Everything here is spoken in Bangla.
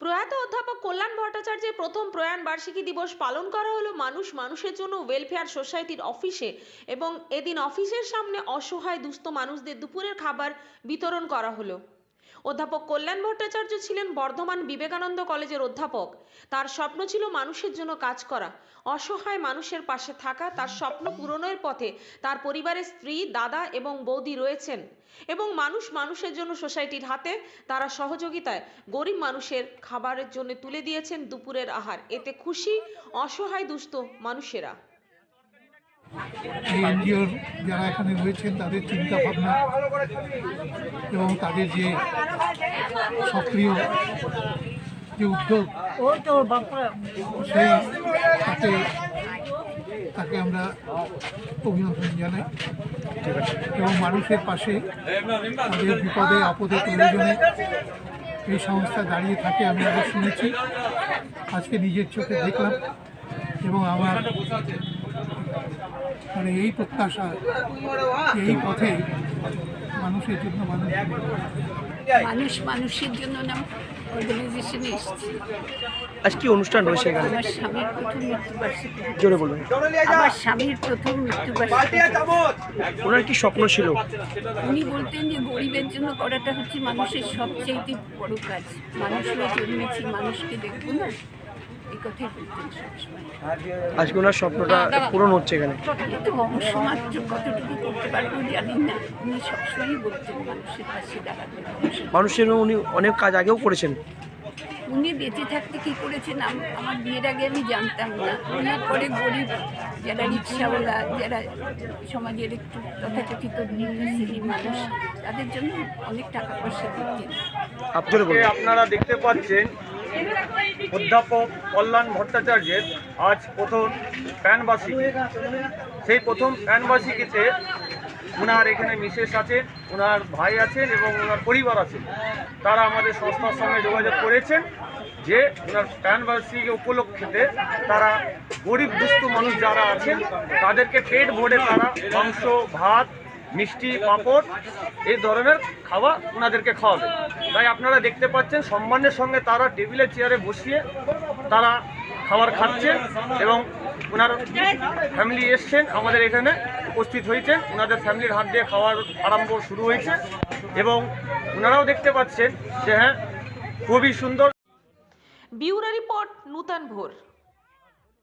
প্রয়াত অধ্যাপক কল্যাণ ভট্টাচার্যের প্রথম প্রয়াণ বার্ষিকী দিবস পালন করা হলো মানুষ মানুষের জন্য ওয়েলফেয়ার সোসাইটির অফিসে এবং এদিন অফিসের সামনে অসহায় দুস্থ মানুষদের দুপুরের খাবার বিতরণ করা হলো। অধ্যাপক কল্যাণ ভট্টাচার্য ছিলেন বর্ধমান বিবেকানন্দ কলেজের অধ্যাপক। তার স্বপ্ন ছিল মানুষের জন্য কাজ করা। অসহায় মানুষের পাশে থাকা, তার স্বপ্ন পূরণের পথে তার পরিবারের স্ত্রী, দাদা এবং বৌদি রয়েছেন এবং মানুষ মানুষের জন্য সোসাইটির হাতে, তারা সহযোগিতায় গরিব মানুষের খাবারের জন্য তুলে দিয়েছেন দুপুরের আহার। এতে খুশি, অসহায় দুস্থ মানুষেরা। এই এনজিওর যারা এখানে রয়েছেন, তাদের চিন্তা ভাবনা এবং তাদের যে সক্রিয় যে উদ্যোগ, সেই তাতে তাকে আমরা অভিনন্দন জানাই এবং মানুষের পাশে তাদের বিপদে, আপদে, প্রয়োজনে এই সংস্থা দাঁড়িয়ে থাকে আমি আগে শুনেছি। আজকে নিজের চোখে দেখলাম এবং আমার মানে এই প্রত্যাশা এই পথে মানুষের জন্য মানুষ মানুষ মানুষের জন্য নাম অর্গানাইজেশনে এসেছি। আজ কি অনুষ্ঠান রয়েছে এখানে? আমার স্বামীর প্রথম মৃত্যুবার্ষিকী। জোরে বলবেন আমার স্বামীর প্রথম মৃত্যুবার্ষিকী। ওনার কি স্বপ্ন ছিল? উনি বলতেন যে গরিবের জন্য করাটা হচ্ছে মানুষের সবচেয়ে বড় কাজ। মানুষ হয়ে জন্মেছি মানুষকে দেখব না? এই কথাই বলতেন সবসময়। আজকে ওনার স্বপ্নটা পূরণ হচ্ছে এখানে। কিন্তু অংশ মাত্র কতটুকু করতে পারব জানি না। উনি সবসময়ই বলতেন মানুষের পাশে দাঁড়াবেন মানুষের উনি অনেক কাজ আগেও করেছেন। উনি বেঁচে থাকতে কি করেছেন? আম- আমার বিয়ের আগে আমি জানতাম না। উনি পরে গরিব যারা রিক্সাওয়ালা যারা সমাজের একটু তথাকথিত নিম্ন শ্রেণির মানুষ তাদের জন্য অনেক টাকা পয়সা দিতেন। আপনারা দেখতে পাচ্ছেন অধ্যাপক কল্যাণ ভট্টাচার্যের আজ প্রথম প্যানবার্ষিকী সেই প্রথম প্যানবার্ষিকীতে ওনার এখানে মিসেস আছেন ওনার ভাই আছেন এবং ওনার পরিবার আছেন। তারা আমাদের সংস্থার সঙ্গে যোগাযোগ করেছেন যে ওনার প্যানবার্ষিকী উপলক্ষেতে তারা গরিব দুস্থ মানুষ যারা আছেন, তাদেরকে পেট ভরে তারা মাংস, ভাত মিষ্টি পাঁপড়, এই ধরনের খাওয়া ওনাদেরকে খাওয়াবে। তাই আপনারা দেখতে পাচ্ছেন, সম্মানের সঙ্গে তারা টেবিলে, চেয়ারে বসিয়ে তারা খাবার খাচ্ছেন এবং ওনার ফ্যামিলি এসছেন, আমাদের এখানে উপস্থিত হয়েছে। ওনাদের ফ্যামিলির হাত দিয়ে খাওয়ার আরম্ভ শুরু হয়েছে এবং ওনারাও দেখতে পাচ্ছেন যে হ্যাঁ খুবই সুন্দর। বিউরো রিপোর্ট, নূতন ভোর।